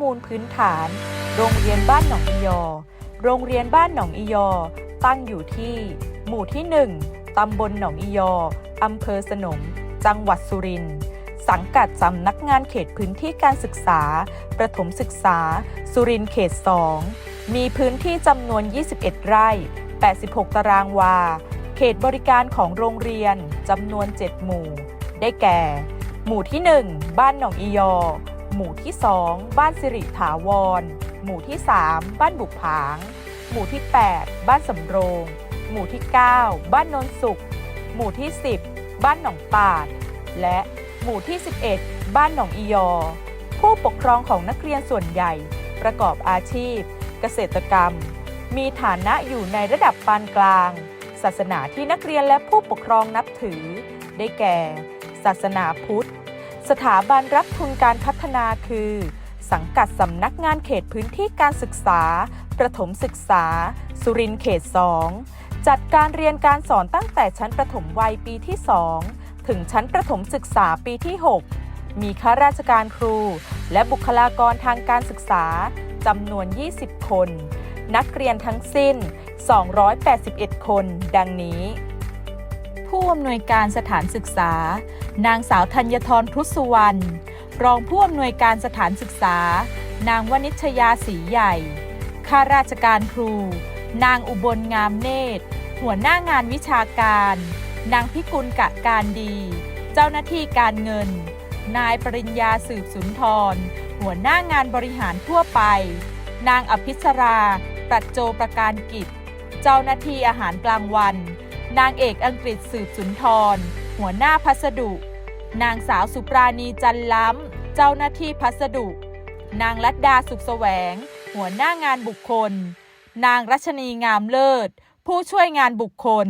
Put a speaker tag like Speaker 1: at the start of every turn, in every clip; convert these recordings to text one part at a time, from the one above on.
Speaker 1: มูลพื้นฐาน โรงเรียนบ้านหนองอียอ โรงเรียนบ้านหนองอียอ ตั้งอยู่ที่ หมู่ที่ 1 ตำบลหนองอียอ อำเภอสนม จังหวัดสุรินทร์ สังกัดสำนักงานเขตพื้นที่การศึกษา ประถมศึกษา สุรินทร์เขต 2 มีพื้นที่จำนวน 21 ไร่ 86 ตารางวา เขตบริการของโรงเรียนจำนวน 7 หมู่ ได้แก่ หมู่ที่ 1 บ้านหนองอียอ หมู่ที่ 2 บ้านสิริถาวร หมู่ที่ 3 บ้านบุกผาง หมู่ที่ 8 บ้านสำโรง หมู่ที่ 9 บ้านนนสุข หมู่ที่ 10 บ้านหนองปาด และหมู่ที่ 11 บ้านหนองอียอ ผู้ปกครองของนักเรียนส่วนใหญ่ ประกอบอาชีพ เกษตรกรรม มีฐานะอยู่ในระดับปานกลาง ศาสนาที่นักเรียนและผู้ปกครองนับถือ ได้แก่ ศาสนาพุทธ สถาบันรับทุนการพัฒนาคือ สังกัดสำนักงานเขตพื้นที่การศึกษา ประถมศึกษา สุรินทร์เขต 2 จัดการเรียนการสอนตั้งแต่ชั้นประถมวัยปีที่ 2 ถึงชั้นประถมศึกษาปีที่ 6 มีข้าราชการครู และบุคลากรทางการศึกษาจำนวน 20 คน นักเรียนทั้งสิ้น 281 คน ดังนี้ ผู้อำนวยการสถานศึกษา นางสาวธัญทรพุสุวรรณรองผู้อำนวยการสถานศึกษา นางวณิชยาศรีใหญ่ ข้าราชการครู นางอุบลงามเนตร หัวหน้างานวิชาการ นางพิกุลกะการดี เจ้าหน้าที่การเงิน นายปริญญาสืบสุนทร หัวหน้างานบริหารทั่วไป นางอภิสราตัดโจประการกิจ เจ้าหน้าที่อาหารกลางวัน นางเอกอังกฤษสืบสุนทร หัวหน้าพัสดุ นางสาวสุปราณีจันล้ำ เจ้าหน้าที่พัสดุ นางลัดดาสุขแสวง หัวหน้างานบุคคล นางรัชนีงามเลิศ ผู้ช่วยงานบุคคล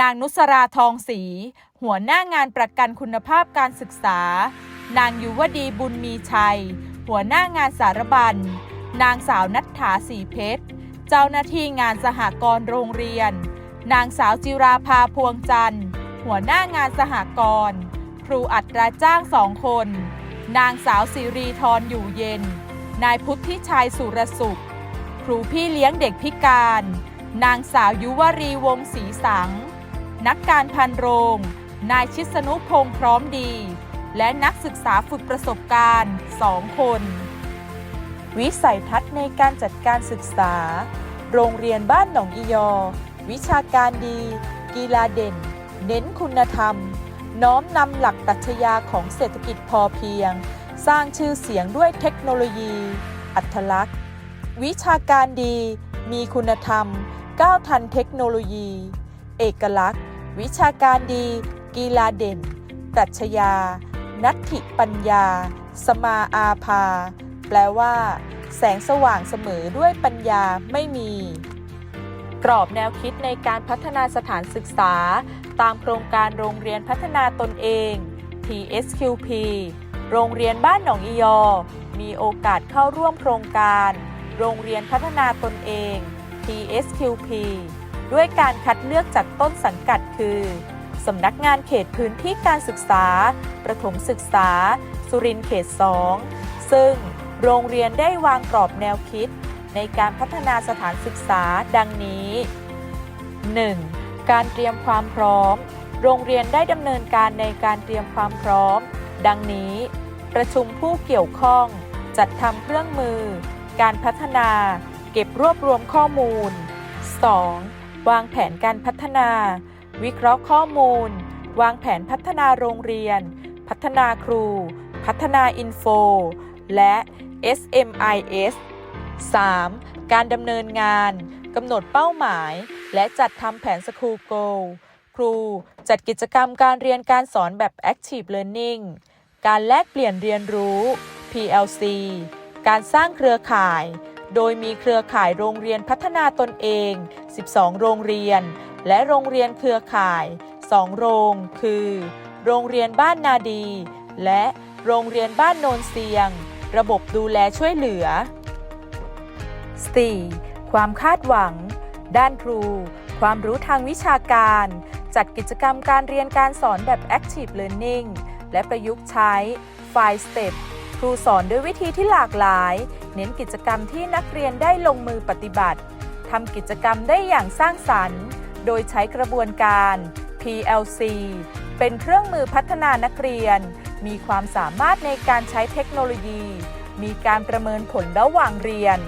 Speaker 1: นางนุสราทองศรี หัวหน้างานประกันคุณภาพการศึกษา นางยุวดีบุญมีชัย หัวหน้างานสารบัญ นางสาวนัทธาสีเพชร เจ้าหน้าที่งานสหกรณ์โรงเรียน นางสาวจิราภาพวงจันทร์ หัวหน้างานสหกรณ์ครูอัตราจ้างสองคน นางสาวสิรีทรอยู่เย็น นายพุทธิชัยสุรสุข ครูพี่เลี้ยงเด็กพิการ นางสาวยุวรีวงศรีสัง นักการพันโรง นายชิสนุพงษ์พร้อมดี และนักศึกษาฝึกประสบการณ์สองคน วิสัยทัศน์ในการจัดการศึกษา โรงเรียนบ้านหนองอียอ วิชาการดี กีฬาเด่น เน้นคุณธรรม น้อมนำหลักปรัชญาของเศรษฐกิจพอเพียง สร้างชื่อเสียงด้วยเทคโนโลยี อัตลักษณ์ วิชาการดี มีคุณธรรม ก้าวทันเทคโนโลยี เอกลักษณ์ วิชาการดี กีฬาเด่นปรัชญา นัตถิปัญญา สมาอาภา แปลว่า แสงสว่างเสมอด้วยปัญญาไม่มี กรอบแนวคิดในการพัฒนาสถานศึกษา ตามโครงการโรงเรียนพัฒนาตนเอง TSQP โรงเรียนบ้านหนองอียอ มีโอกาสเข้าร่วมโครงการ โรงเรียนพัฒนาตนเอง TSQP ด้วยการคัดเลือกจากต้นสังกัดคือสำนักงานเขตพื้นที่การศึกษา ประถมศึกษา สุรินทร์เขต 2 ซึ่งโรงเรียนได้วางกรอบแนวคิด ในการพัฒนาสถานศึกษาดังนี้ 1. การเตรียมความพร้อม โรงเรียนได้ดำเนินการในการเตรียมความพร้อม ดังนี้ ประชุมผู้เกี่ยวข้อง จัดทำเครื่องมือ การพัฒนา เก็บรวบรวมข้อมูล 2. วางแผนการพัฒนา วิเคราะห์ข้อมูล วางแผนพัฒนาโรงเรียน พัฒนาครู พัฒนาอินโฟ และ SMIS 3. การดำเนินงานกำหนดเป้าหมาย และจัดทำแผนสคูลโกลครูจัดกิจกรรมการเรียนการสอนแบบ Active Learning การแลกเปลี่ยนเรียนรู้ PLC การสร้างเครือข่าย โดยมีเครือข่ายโรงเรียนพัฒนาตนเอง 12 โรงเรียน และโรงเรียนเครือข่าย 2 โรง คือ โรงเรียนบ้านนาดี และโรงเรียนบ้านโนนเซียง ระบบดูแลช่วยเหลือ 4. ความคาดหวัง ด้านครู ความรู้ทางวิชาการ จัดกิจกรรมการเรียนการสอนแบบ Active Learning และประยุกต์ใช้5 Step ครูสอนด้วยวิธีที่หลากหลาย เน้นกิจกรรมที่นักเรียนได้ลงมือปฏิบัติทำกิจกรรมได้อย่างสร้างสรรค์ โดยใช้กระบวนการ PLC เป็นเครื่องมือพัฒนานักเรียน มีความสามารถในการใช้เทคโนโลยี มีการประเมินผลระหว่างเรียน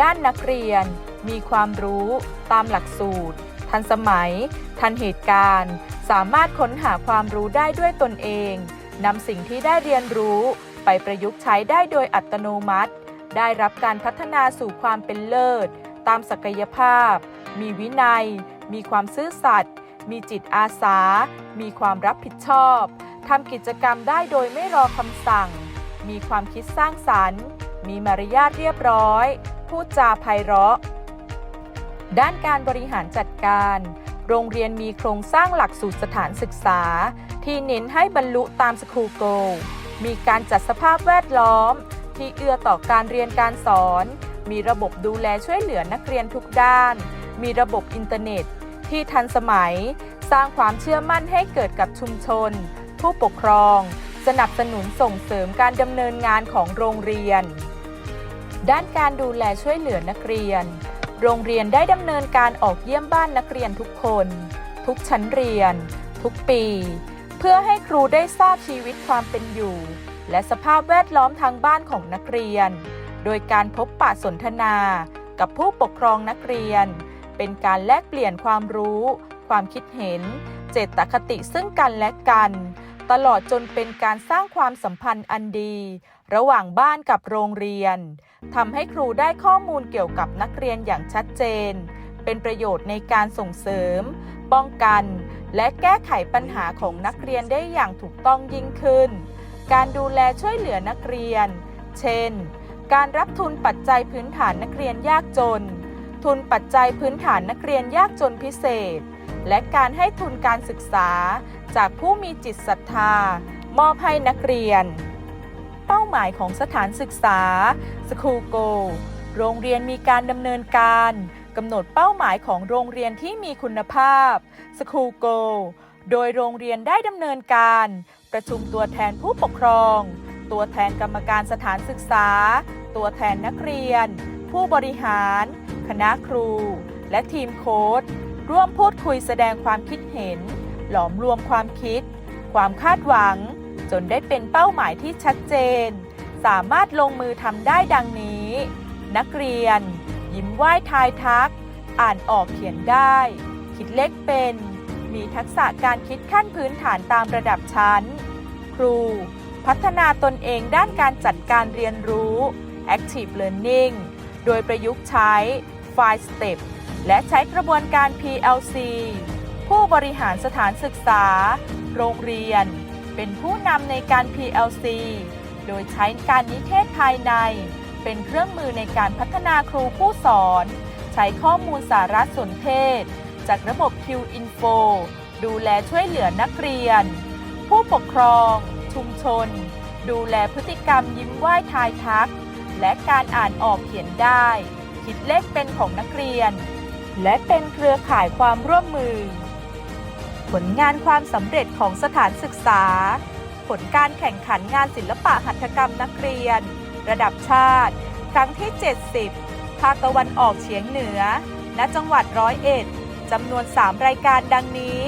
Speaker 1: ด้านนักเรียน มีความรู้ ตามหลักสูตร ทันสมัย ทันเหตุการณ์ สามารถค้นหาความรู้ได้ด้วยตนเองนำสิ่งที่ได้เรียนรู้ไปประยุกต์ใช้ได้โดยอัตโนมัติ ได้รับการพัฒนาสู่ความเป็นเลิศ ตามศักยภาพ มีวินัย มีความซื่อสัตย์ มีจิตอาสา มีความรับผิดชอบทำกิจกรรมได้โดยไม่รอคำสั่ง มีความคิดสร้างสรรค์ มีมารยาทเรียบร้อย พูดจาไพเราะ ด้านการบริหารจัดการ โรงเรียนมีโครงสร้างหลักสูตรสถานศึกษา ที่เน้นให้บรรลุตามสครูโกมีการจัดสภาพแวดล้อม ที่เอื้อต่อการเรียนการสอน มีระบบดูแลช่วยเหลือนักเรียนทุกด้าน มีระบบอินเทอร์เน็ต ที่ทันสมัย สร้างความเชื่อมั่นให้เกิดกับชุมชน ผู้ปกครอง สนับสนุนส่งเสริมการดำเนินงานของโรงเรียน ด้านการดูแลช่วยเหลือนักเรียน โรงเรียนได้ดำเนินการออกเยี่ยมบ้านนักเรียนทุกคน ทุกชั้นเรียน ทุกปี เพื่อให้ครูได้ทราบชีวิตความเป็นอยู่ และสภาพแวดล้อมทางบ้านของนักเรียน โดยการพบปะสนทนา กับผู้ปกครองนักเรียน เป็นการแลกเปลี่ยนความรู้ ความคิดเห็น เจตคติซึ่งกันและกันตลอดจนเป็นการสร้างความสัมพันธ์อันดี ระหว่างบ้านกับโรงเรียน ทำให้ครูได้ข้อมูลเกี่ยวกับนักเรียนอย่างชัดเจน เป็นประโยชน์ในการส่งเสริม ป้องกัน และแก้ไขปัญหาของนักเรียนได้อย่างถูกต้องยิ่งขึ้น การดูแลช่วยเหลือนักเรียน เช่น การรับทุนปัจจัยพื้นฐานนักเรียนยากจน ทุนปัจจัยพื้นฐานนักเรียนยากจนพิเศษ และการให้ทุนการศึกษาจากผู้มีจิตศรัทธามอบให้นักเรียน เป้าหมายของสถานศึกษา School Go โรงเรียนมีการดำเนินการกำหนดเป้าหมายของโรงเรียนที่มีคุณภาพ School Go โดยโรงเรียนได้ดำเนินการ ประชุมตัวแทนผู้ปกครอง ตัวแทนกรรมการสถานศึกษา ตัวแทนนักเรียน ผู้บริหาร คณะครู และทีมโค้ดร่วมพูดคุยแสดงความคิดเห็น หลอมรวมความคิด ความคาดหวัง จนได้เป็นเป้าหมายที่ชัดเจน สามารถลงมือทำได้ดังนี้ นักเรียน ยิ้มไหว้ทายทัก อ่านออกเขียนได้ คิดเลขเป็น มีทักษะการคิดขั้นพื้นฐานตามระดับชั้น ครู พัฒนาตนเองด้านการจัดการเรียนรู้ Active Learning โดยประยุกต์ใช้ File Step และใช้กระบวนการ PLC ผู้บริหารสถานศึกษา โรงเรียน เป็นผู้นำในการ PLC โดยใช้การนิเทศภายใน เป็นเครื่องมือในการพัฒนาครูผู้สอน ใช้ข้อมูลสารสนเทศ จากระบบ QInfo ดูแลช่วยเหลือนักเรียน ผู้ปกครอง ชุมชน ดูแลพฤติกรรมยิ้มไหว้ทายทัก และการอ่านออกเขียนได้ คิดเลขเป็นของนักเรียน และเป็นเครือข่ายความร่วมมือ ผลงานความสำเร็จของสถานศึกษา ผลการแข่งขันงานศิลปะหัตถกรรมนักเรียน ระดับชาติ ครั้งที่ 70 ภาคตะวันออกเฉียงเหนือ ณ จังหวัดร้อยเอ็ดจำนวน 3 รายการดังนี้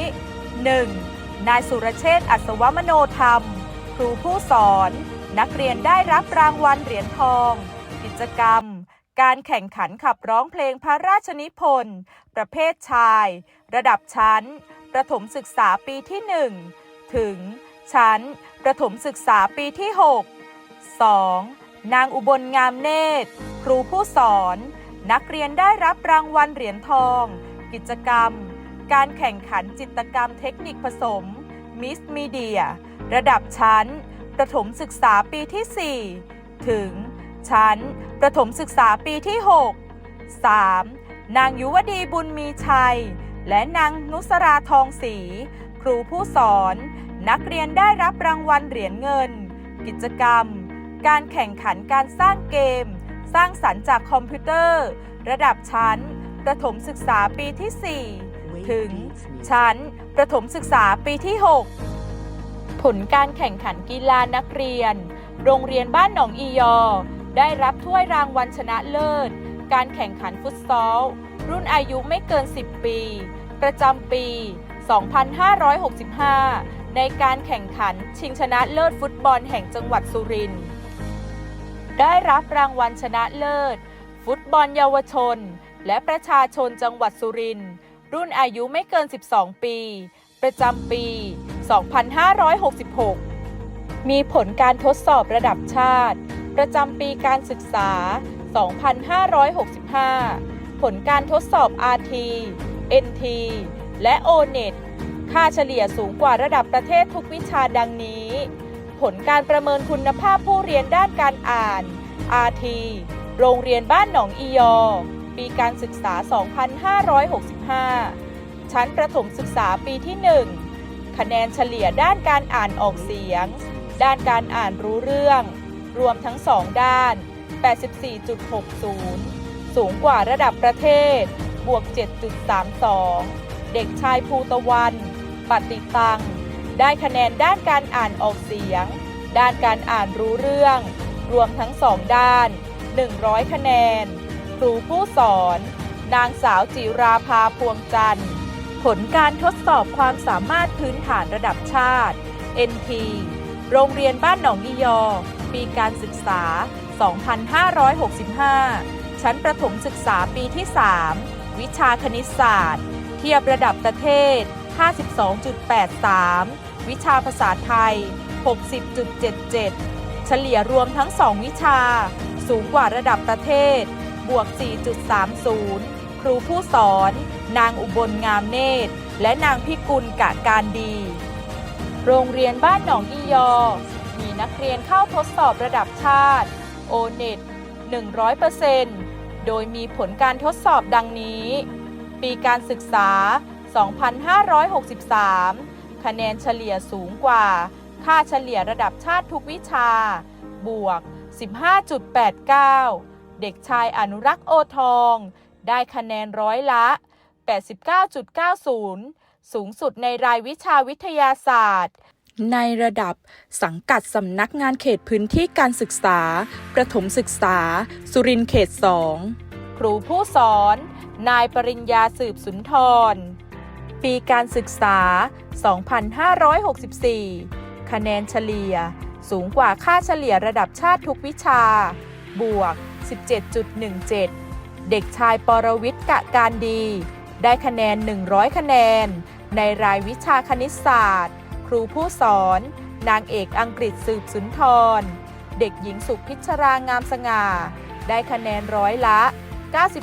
Speaker 1: 1. นายสุรเชษฐ์อัศวมโนธรรม ครูผู้สอน นักเรียนได้รับรางวัลเหรียญทอง กิจกรรม การแข่งขันขับร้องเพลงพระราชนิพนธ์ ประเภทชาย ระดับชั้น ประถมศึกษาปีที่ 1 ถึง ชั้น ประถมศึกษาปีที่ 6 2. นางอุบลงามเนตร ครูผู้สอน นักเรียนได้รับรางวัลเหรียญทอง กิจกรรม การแข่งขันจิตกรรมเทคนิคผสม มิสมีเดีย ระดับชั้น ประถมศึกษาปีที่ 4 ถึง ชั้น ประถมศึกษาปีที่ 6 3. นางยุวดีบุญมีชัย และนางนุสราทองศรีครูผู้สอน นักเรียนได้รับรางวัลเหรียญเงิน กิจกรรม การแข่งขันการสร้างเกม สร้างสรรค์จากคอมพิวเตอร์ ระดับชั้น ประถมศึกษาปีที่ 4 ถึง ชั้น ประถมศึกษาปีที่ 6 ผลการแข่งขันกีฬานักเรียน โรงเรียนบ้านหนองอียอ ได้รับถ้วยรางวัลชนะเลิศ การแข่งขันฟุตซอล รุ่นอายุไม่เกิน 10 ปี ประจำปี 2565 ในการแข่งขันชิงชนะเลิศฟุตบอลแห่งจังหวัดสุรินทร์ ได้รับรางวัลชนะเลิศ ฟุตบอลเยาวชน และประชาชนจังหวัดสุรินทร์ รุ่นอายุไม่เกิน 12 ปี ประจำปี 2566มีผลการทดสอบระดับชาติ ประจำปีการศึกษา 2565 ผลการทดสอบ RT NT และ ONET ค่าเฉลี่ยสูงกว่าระดับประเทศทุกวิชาดังนี้ ผลการประเมินคุณภาพผู้เรียนด้านการอ่าน RT โรงเรียนบ้านหนองอียอ ปีการศึกษา 2565 ชั้นประถมศึกษาปีที่ 1 คะแนนเฉลี่ยด้านการอ่านออกเสียง ด้านการอ่านรู้เรื่อง รวมทั้งสองด้าน 84.60 สูงกว่าระดับประเทศ บวก 7.32 เด็กชายภูตะวัน ปฏิตัง ได้คะแนนด้านการอ่านออกเสียง ด้านการอ่านรู้เรื่อง รวมทั้งสองด้าน 100 คะแนน ครูผู้สอน นางสาวจิราภาพวงจันทร์ ผลการทดสอบความสามารถพื้นฐานระดับชาติ NT โรงเรียนบ้านหนองอียอ ปีการศึกษา 2565 ชั้นประถมศึกษาปีที่ 3 วิชาคณิตศาสตร์ เทียบระดับประเทศ 52.83 วิชาภาษาไทย 60.77 เฉลี่ยรวมทั้ง 2 วิชา สูงกว่าระดับประเทศ บวก 4.30 ครูผู้สอน นางอุบลงามเนตร และนางพิกุลกะการดี โรงเรียนบ้านหนองอียอ มีนักเรียนเข้าทดสอบระดับชาติ โอเน็ต100% โดยมีผลการทดสอบดังนี้ ปีการศึกษา 2563 คะแนนเฉลี่ยสูงกว่า ค่าเฉลี่ยระดับชาติทุกวิชา บวก 15.89 เด็กชายอนุรักษ์โอทอง ได้คะแนนร้อยละ 89.90 สูงสุดในรายวิชาวิทยาศาสตร์ ในระดับสังกัดสำนักงานเขตพื้นที่การศึกษา ประถมศึกษา สุรินเขต2ครูผู้สอน นายปริญญาสืบสุนทร ปีการศึกษา 2564 คะแนนเฉลี่ย สูงกว่าค่าเฉลี่ยระดับชาติทุกวิชา บวก 17.17 เด็กชายปรวิทย์กะการดี ได้คะแนน 100 คะแนน ในรายวิชาคณิตศาสตร์ รูผู้สอน นางเอกอังกฤษสืบสุนทร เด็กหญิงสุพิชรางามสง่า ได้คะแนนร้อยละ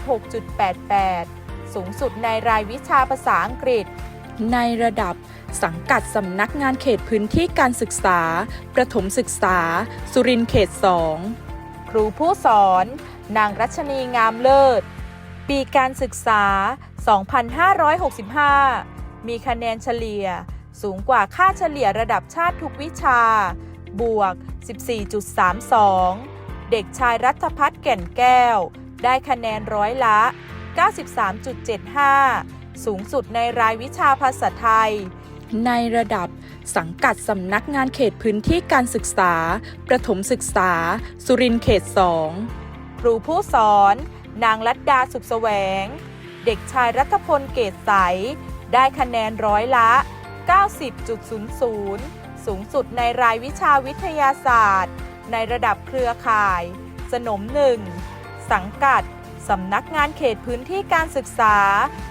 Speaker 1: 96.88 สูงสุดในรายวิชาภาษาอังกฤษ ในระดับสังกัดสำนักงานเขตพื้นที่การศึกษา ประถมศึกษา สุรินเขต 2 ครูผู้สอน นางรัชนีงามเลิศ ปีการศึกษา 2565 มีคะแนนเฉลี่ย สูงกว่าค่าเฉลี่ยระดับชาติทุกวิชา บวก 14.32 เด็กชายรัฐพัฒน์แก่นแก้ว ได้คะแนนร้อยละ 93.75 สูงสุดในรายวิชาภาษาไทย ในระดับสังกัดสำนักงานเขตพื้นที่การศึกษา ประถมศึกษา สุรินทร์เขต 2 ครูผู้สอน นางลัดดาสุขแสวง เด็กชายรัฐพลเกตใส ได้คะแนนร้อยละ 90.00 สูงสุดในรายวิชาวิทยาศาสตร์ ในระดับเครือข่าย สนมหนึ่งสังกัด สำนักงานเขตพื้นที่การศึกษา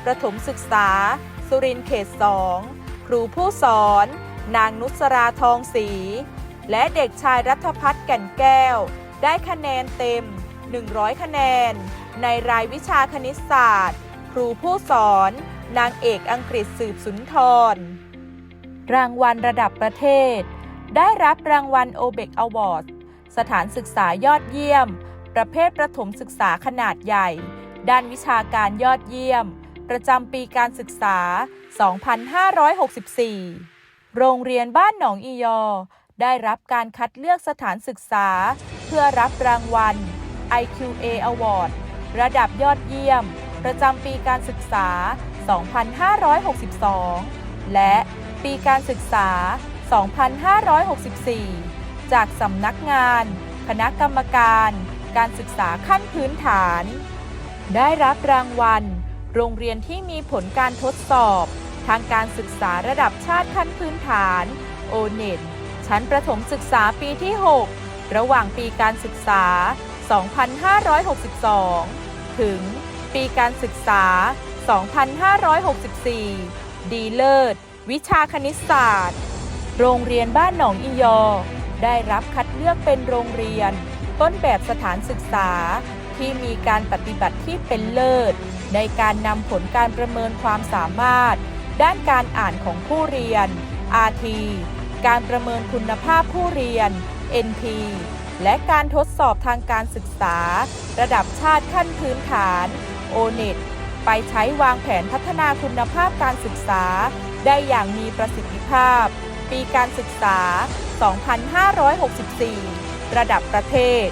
Speaker 1: ประถมศึกษา สุรินทร์เขต 2 ครูผู้สอน นางนุสราทองศรีและเด็กชายรัฐพัฒน์แก่นแก้ว ได้คะแนนเต็ม 100 คะแนน ในรายวิชาคณิตศาสตร์ ครูผู้สอน นางเอกอังกฤษสืบสุนทร รางวัลระดับประเทศ ได้รับรางวัลโอเบกอวอร์ดสถานศึกษายอดเยี่ยม ประเภทประถมศึกษาขนาดใหญ่ ด้านวิชาการยอดเยี่ยม ประจำปีการศึกษา 2564 โรงเรียนบ้านหนองอียอ ได้รับการคัดเลือกสถานศึกษา เพื่อรับรางวัล IQA Award ระดับยอดเยี่ยม ประจำปีการศึกษา 2562 และ ปีการศึกษา 2564 จากสำนักงาน คณะกรรมการ การศึกษาขั้นพื้นฐาน ได้รับรางวัล โรงเรียนที่มีผลการทดสอบ ทางการศึกษาระดับชาติขั้นพื้นฐานโอเน็ตชั้นประถมศึกษาปีที่ 6 ระหว่างปีการศึกษา 2562 ถึงปีการศึกษา 2564 ดีเลิศ วิชาคณิตศาสตร์ โรงเรียนบ้านหนองอียอ ได้รับคัดเลือกเป็นโรงเรียน ต้นแบบสถานศึกษาที่มีการปฏิบัติที่เป็นเลิศ ในการนำผลการประเมินความสามารถ ด้านการอ่านของผู้เรียน RT การประเมินคุณภาพผู้เรียน NT และการทดสอบทางการศึกษา ระดับชาติขั้นพื้นฐาน ONET ไปใช้วางแผนพัฒนาคุณภาพการศึกษา ได้อย่างมีประสิทธิภาพ ปีการศึกษา 2564 ระดับประเทศ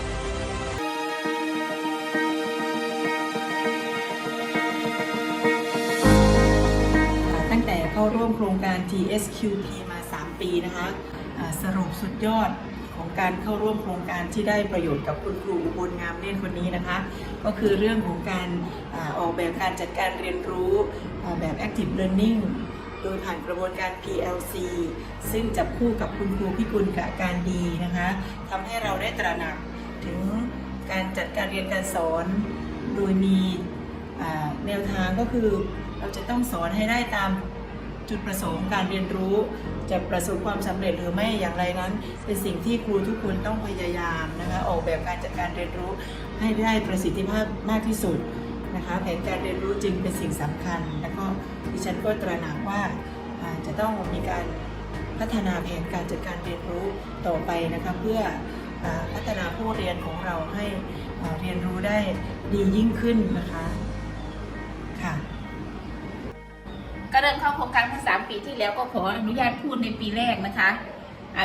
Speaker 2: ตั้งแต่เข้าร่วมโครงการ TSQP มา 3 ปีนะคะสรุปสุดยอดของการเข้าร่วมโครงการที่ได้ประโยชน์กับคุณครูอุบลงามเน่นคนนี้นะคะ ก็คือเรื่องของการออกแบบการจัดการเรียนรู้แบบ Active Learning โดยผ่านกระบวนการ PLC ซึ่งจับคู่กับคุณครูพิกุลกับการดีนะคะทำให้เราได้ตระหนักถึงการจัดการเรียนการสอน โดยมีแนวทางก็คือเราจะต้องสอนให้ได้ตามจุดประสงค์การเรียนรู้ จะประสบความสำเร็จหรือไม่อย่างไรนั้น เป็นสิ่งที่ครูทุกคนต้องพยายามนะคะออกแบบการจัดการเรียนรู้ให้ได้ประสิทธิภาพมากที่สุดนะคะแผนการเรียนรู้จึงเป็นสิ่งสำคัญแล้วก็ ดิฉันก็ตระหนักว่าจะต้องมีการพัฒนาแผนการจัดการเรียนรู้ต่อไปนะคะเพื่อพัฒนาผู้เรียนของเราให้เรียนรู้ได้ดียิ่งขึ้นนะคะค่ะ
Speaker 3: ก็เริ่มเข้าโครงการเมื่อสามปีที่แล้วก็ขออนุญาตพูดในปีแรกนะคะ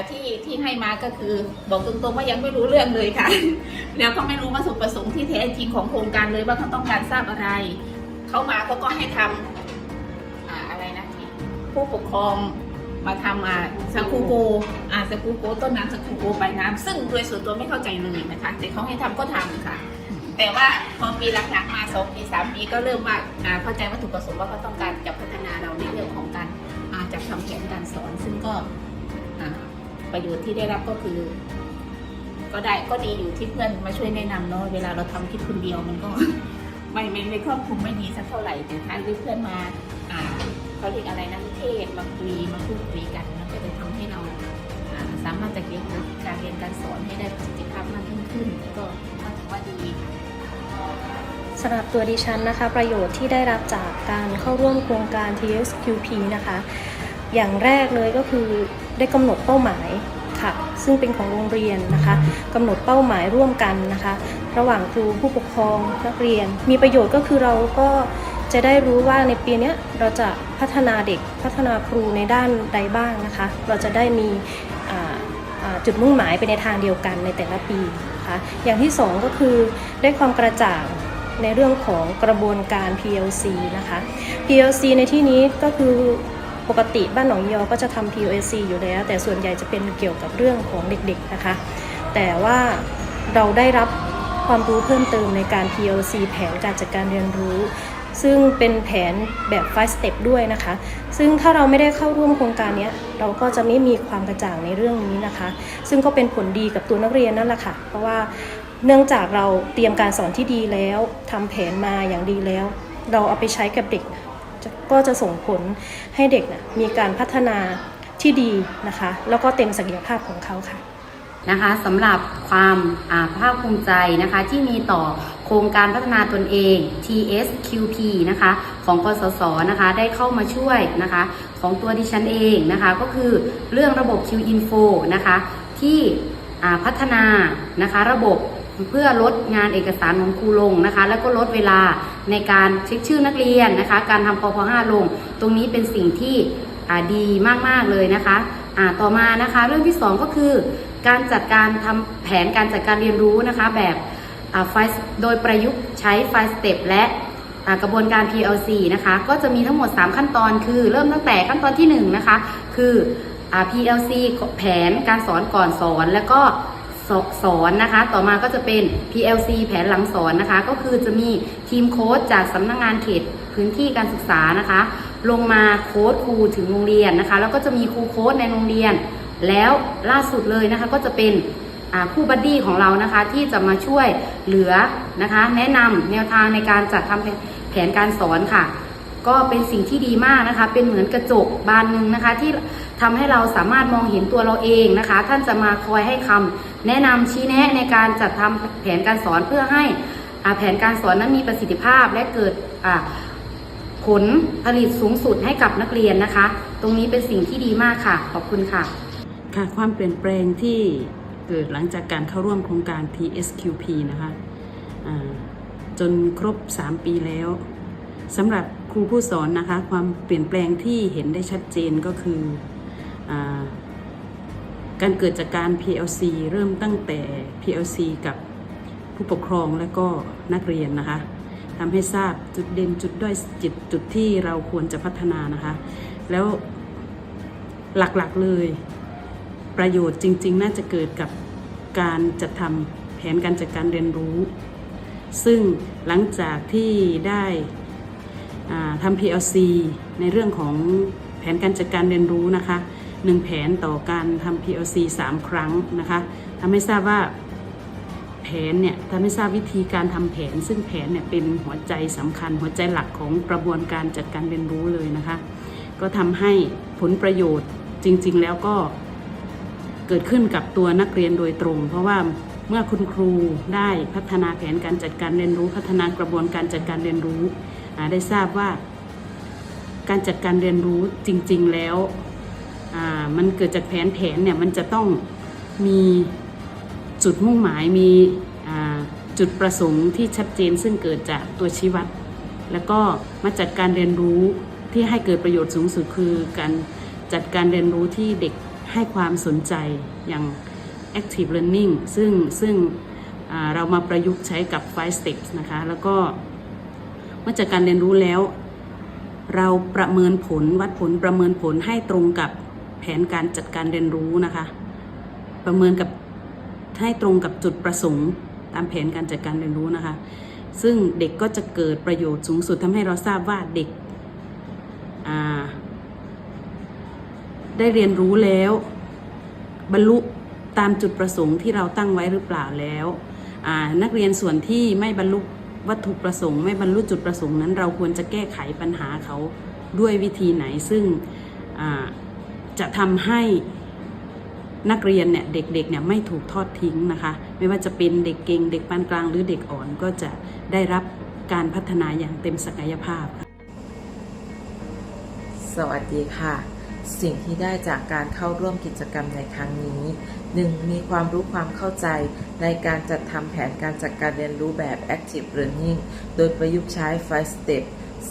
Speaker 3: ที่ที่ให้มาก็คือบอกตรงๆว่ายังไม่รู้เรื่องเลยค่ะ แล้วก็ไม่รู้วัตถุประสงค์ที่แท้จริงของโครงการเลยว่าเขาต้องการทราบอะไร เขามาเขาก็ให้ทำ ผู้ปกครองมาทำอ่าสกูโกอ่าสกูโกต้นน้ำสกูโกปลายน้ำซึ่งโดยส่วนตัวไม่เข้าใจเลยนะคะ แต่เขาให้ทำก็ทำค่ะ แต่ว่าพอปีหลังๆมาสองปีสามปีก็เริ่มว่าเข้าใจวัตถุประสงค์ว่าเขาต้องการจะพัฒนาเราในเรื่องของการาจัดทำแผนการสอน ซึ่งก็ประโยชน์ที่ได้รับก็คือ ก็ได้ก็ดีอยู่ที่เพื่อนมาช่วยแนะนำเนาะเวลาเราทำคิดคนเดียวมันก็ไม่ไม่ไม่ครอบคลุมไม่ดีสักเท่าไหร่แต่ถ้าได้เพื่อนมา เขาเรียกอะไรนะเทศมาคุยมาพูดคุยกันมันก็จะทำให้เราสามารถจะเรียนรู้การเรียนการสอนให้ได้ประสิทธิภาพมากยิ่งขึ้น ก็ถือว่าดี
Speaker 4: สำหรับตัวดิฉันนะคะ ประโยชน์ที่ได้รับจากการเข้าร่วมโครงการ TSQP นะคะ อย่างแรกเลยก็คือได้กำหนดเป้าหมายค่ะซึ่งเป็นของโรงเรียนนะคะกำหนดเป้าหมายร่วมกันนะคะ ระหว่างครูผู้ปกครองนักเรียน มีประโยชน์ก็คือเราก็ จะได้รู้ว่าในปีนี้เราจะพัฒนาเด็กพัฒนาครูในด้านใดบ้างนะคะ เราจะได้มีจุดมุ่งหมายไปในทางเดียวกันในแต่ละปีนะคะอย่างที่สองก็คือได้ความกระจ่างในเรื่องของกระบวนการ PLC นะคะ PLC ในที่นี้ก็คือปกติบ้านหนองยอก็จะทำ PLC อยู่แล้ว แต่ส่วนใหญ่จะเป็นเกี่ยวกับเรื่องของเด็กๆนะคะ แต่ว่าเราได้รับความรู้เพิ่มเติมในการ PLC แผนการจัดการเรียนรู้ ซึ่งเป็นแผนแบบ 5 step ด้วยนะคะ ซึ่งถ้าเราไม่ได้เข้าร่วมโครงการนี้เราก็จะไม่มีความกระจ่างในเรื่องนี้นะคะ ซึ่งก็เป็นผลดีกับตัวนักเรียนนั่นแหละค่ะ เพราะว่าเนื่องจากเราเตรียมการสอนที่ดีแล้วทำแผนมาอย่างดีแล้ว เราเอาไปใช้กับเด็ก ก็จะส่งผลให้เด็กนะมีการพัฒนาที่ดีนะคะ แล้วก็เต็มศักยภาพของเขาค่ะ
Speaker 5: นะคะสำหรับความาภาคภูมิใจนะคะที่มีต่อโครงการพัฒนาตนเอง TSQP นะคะของกสศนะคะได้เข้ามาช่วยนะคะของตัวดิฉันเองนะคะก็คือเรื่องระบบ QInfo นะคะที่พัฒนานะคะระบบเพื่อลดงานเอกสารของครูลงนะคะ แล้วก็ลดเวลาในการเช็คชื่อนักเรียนนะคะ การทำปพ5ลง ตรงนี้เป็นสิ่งที่อ่าดีมาก ๆ เลยนะคะต่อมานะคะ เรื่องที่สองก็คือ การจัดการทำแผนการจัดการเรียนรู้นะคะ แบบไฟโดยประยุกต์ใช้ไฟสเต็ปและกระบวนการ PLC นะคะ ก็จะมีทั้งหมด 3 ขั้นตอน คือเริ่มตั้งแต่ขั้นตอนที่ 1 นะคะ คืออ PLC แผนการสอนก่อนสอนแล้วก็สสอนนะคะ ต่อมาก็จะเป็น PLC แผนหลังสอนนะคะ ก็คือจะมีทีมโค้ชจากสำนักงานเขตพื้นที่การศึกษานะคะ ลงมาโค้ชครูถึงโรงเรียนนะคะ แล้วก็จะมีครูโค้ชในโรงเรียน แล้วล่าสุดเลยนะคะก็จะเป็นอ่าผู้บัดดี้ของเรานะคะที่จะมาช่วยเหลือนะคะ แนะนำแนวทางในการจัดทำแผนการสอนค่ะ ก็เป็นสิ่งที่ดีมากนะคะ เป็นเหมือนกระจกบานหนึ่งนะคะ ที่ทำให้เราสามารถมองเห็นตัวเราเองนะคะ ท่านจะมาคอยให้คำแนะนำชี้แนะในการจัดทำแผนการสอนเพื่อให้แผนการสอนนั้นมีประสิทธิภาพและเกิดผลผลิตสูงสุดให้กับนักเรียนนะคะ ตรงนี้เป็นสิ่งที่ดีมากค่ะ ขอบคุณค่ะ
Speaker 6: ค่ะความเปลี่ยนแปลงที่เกิดหลังจากการเข้าร่วมโครงการ TSQP นะคะจนครบ 3 ปีแล้วสำหรับครูผู้สอนนะคะ ความเปลี่ยนแปลงที่เห็นได้ชัดเจนก็คืออการเกิดจากการ PLC เริ่มตั้งแต่ PLC กับผู้ปกครองและก็นักเรียนนะคะทำให้ทราบจุดเด่นจุดด้อยจิตจุดที่เราควรจะพัฒนานะคะ แล้วหลักๆเลย ประโยชน์จริง ๆ น่าจะเกิดกับการจัดทำแผนการจัดการเรียนรู้ ซึ่งหลังจากที่ได้ทำ PLC ในเรื่องของแผนการจัดการเรียนรู้นะคะหนึ่งแผนต่อการทำ PLC 3 ครั้งนะคะทำให้ทราบว่าแผนเนี่ยทำให้ทราบวิธีการทำแผน ซึ่งแผนเนี่ยเป็นหัวใจสำคัญหัวใจหลักของกระบวนการจัดการเรียนรู้เลยนะคะ ก็ทำให้ผลประโยชน์จริง ๆ แล้วก็ เกิดขึ้นกับตัวนักเรียนโดยตรง เพราะว่าเมื่อคุณครูได้พัฒนาแผนการจัดการเรียนรู้ พัฒนากระบวนการจัดการเรียนรู้ได้ทราบว่า การจัดการเรียนรู้จริง ๆแล้วมันเกิดจากแผนแผนเนี่ยมันจะต้องมีจุดมุ่งหมายมีจุดประสงค์ที่ชัดเจนซึ่งเกิดจากตัวชี้วัด แล้วก็มาจัดการเรียนรู้ที่ให้เกิดประโยชน์สูงสุดคือการจัดการเรียนรู้ที่เด็ก ให้ความสนใจอย่าง active learning ซึ่งซึ่งเรามาประยุกต์ใช้กับ five steps นะคะ แล้วก็เมื่อจัดการเรียนรู้แล้ว เราประเมินผลวัดผลประเมินผลให้ตรงกับแผนการจัดการเรียนรู้นะคะ ประเมินกับให้ตรงกับจุดประสงค์ตามแผนการจัดการเรียนรู้นะคะ ซึ่งเด็กก็จะเกิดประโยชน์สูงสุดทำให้เราทราบว่าเด็กอ่า ได้เรียนรู้แล้ว บรรลุตามจุดประสงค์ที่เราตั้งไว้หรือเปล่าแล้วนักเรียนส่วนที่ไม่บรรลุวัตถุประสงค์ ไม่บรรลุจุดประสงค์นั้น เราควรจะแก้ไขปัญหาเขาด้วยวิธีไหนซึ่งจะทำให้นักเรียนเนี่ยเด็กๆเนี่ยไม่ถูกทอดทิ้งนะคะ ไม่ว่าจะเป็นเด็กเก่งเด็กปานกลางหรือเด็กอ่อนก็จะได้รับการพัฒนาอย่างเต็มศักยภาพ
Speaker 7: สวัสดีค่ะ สิ่งที่ได้จากการเข้าร่วมกิจกรรมในครั้งนี้ 1. มีความรู้ความเข้าใจในการจัดทำแผนการจัดการเรียนรู้แบบ Active Learning โดยประยุกต์ใช้ Five Step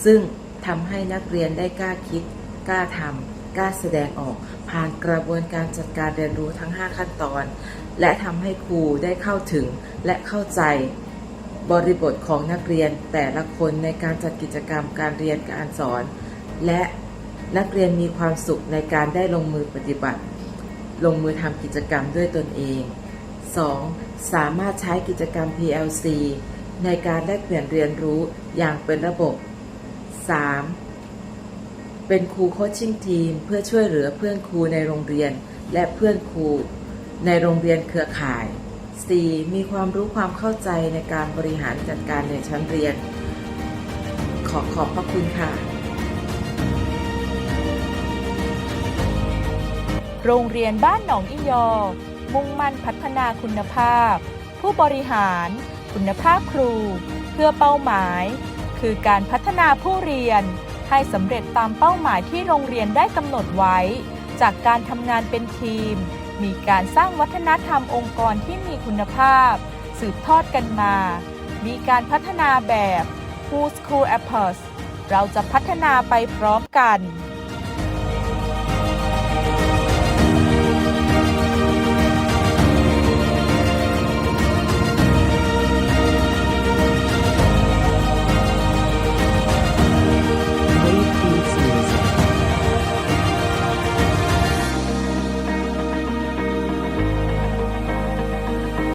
Speaker 7: ซึ่งทำให้นักเรียนได้กล้าคิด กล้าทำ กล้าแสดงออก ผ่านกระบวนการจัดการเรียนรู้ทั้ง 5 ขั้นตอน และทำให้ครูได้เข้าถึงและเข้าใจบริบทของนักเรียนแต่ละคนในการจัดกิจกรรมการเรียนการสอน และ นักเรียนมีความสุขในการได้ลงมือปฏิบัติ ลงมือทำกิจกรรมด้วยตนเอง 2. สามารถใช้กิจกรรม PLC ในการได้เปลี่ยนเรียนรู้อย่างเป็นระบบ 3. เป็นครูโคชชิ่งทีมเพื่อช่วยเหลือเพื่อนครูในโรงเรียนและเพื่อนครูในโรงเรียนเครือข่าย 4. มีความรู้ความเข้าใจในการบริหารจัดการในชั้นเรียน ขอขอบพระคุณค่ะ
Speaker 1: โรงเรียนบ้านหนองอียอ มุ่งมั่นพัฒนาคุณภาพ ผู้บริหาร คุณภาพครู เพื่อเป้าหมาย คือการพัฒนาผู้เรียน ให้สำเร็จตามเป้าหมายที่โรงเรียนได้กำหนดไว้ จากการทำงานเป็นทีม มีการสร้างวัฒนธรรมองค์กรที่มีคุณภาพ สืบทอดกันมา มีการพัฒนาแบบ Who School Apples เราจะพัฒนาไปพร้อมกัน